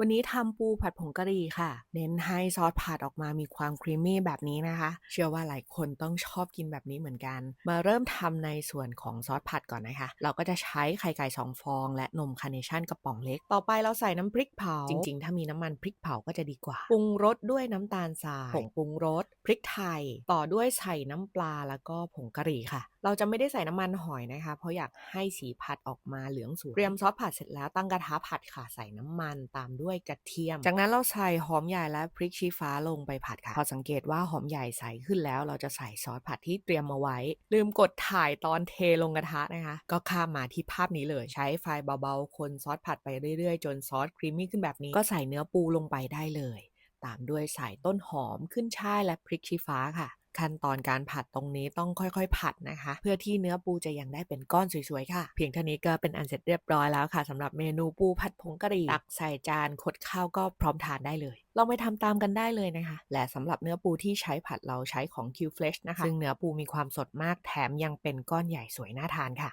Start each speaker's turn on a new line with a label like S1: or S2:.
S1: วันนี้ทำปูผัดผงกะหรี่ค่ะ เน้นให้ซอสผัดออกมามีความครีมมี่แบบนี้นะคะ เชื่อว่าหลายคนต้องชอบกินแบบนี้เหมือนกัน มาเริ่มทำในส่วนของซอสผัดก่อนนะคะ เราก็จะใช้ไข่ไก่สองฟอง และนมคาร์เนชั่นกระป๋องเล็ก ต่อไปเราใส่น้ำพริกเผา จริงๆ ถ้ามีน้ำมันพริกเผาก็จะดีกว่า ปรุงรสด้วยน้ำตาลทราย ผงปรุงรส พริกไทย ต่อด้วยใส่น้ำปลาแล้วก็ผงกะหรี่ค่ะ เราจะไม่ได้ใส่น้ำมันหอยนะคะ เพราะอยากให้สีผัดออกมาเหลืองสวย เตรียมซอสผัดเสร็จแล้วตั้งกระทะผัดค่ะ ใส่น้ำมันตามด้วยกระเทียม จากนั้นเราใส่หอมใหญ่และพริกชี้ฟ้าลงไปผัดค่ะ พอสังเกตว่าหอมใหญ่ใสขึ้นแล้ว เราจะใส่ซอสผัดที่เตรียมมาไว้ ลืมกดถ่ายตอนเทลงกระทะนะคะ ก็ข้ามมาที่ภาพนี้เลย ใช้ไฟเบาๆ คนซอสผัดไปเรื่อยๆ จนซอสครีมมี่ขึ้นแบบนี้ ก็ใส่เนื้อปูลงไปได้เลย ตามด้วยใส่ต้นหอมขึ้นช่ายและพริกชี้ฟ้าค่ะ ขั้นตอนการผัดตรงนี้ต้องค่อยๆ ผัดนะคะ เพื่อที่เนื้อปูจะยังได้เป็นก้อนสวยๆค่ะ เพียงเท่านี้ก็เป็นอันเสร็จเรียบร้อยแล้วค่ะสำหรับเมนูปูผัดผงกะหรี่ตักใส่จานขดข้าวก็พร้อมทานได้เลยลองไปทำตามกันได้เลยนะคะ และสำหรับเนื้อปูที่ใช้ผัดเราใช้ของ Q Fresh นะคะ ซึ่งเนื้อปูมีความสดมากแถมยังเป็นก้อนใหญ่สวยน่าทานค่ะ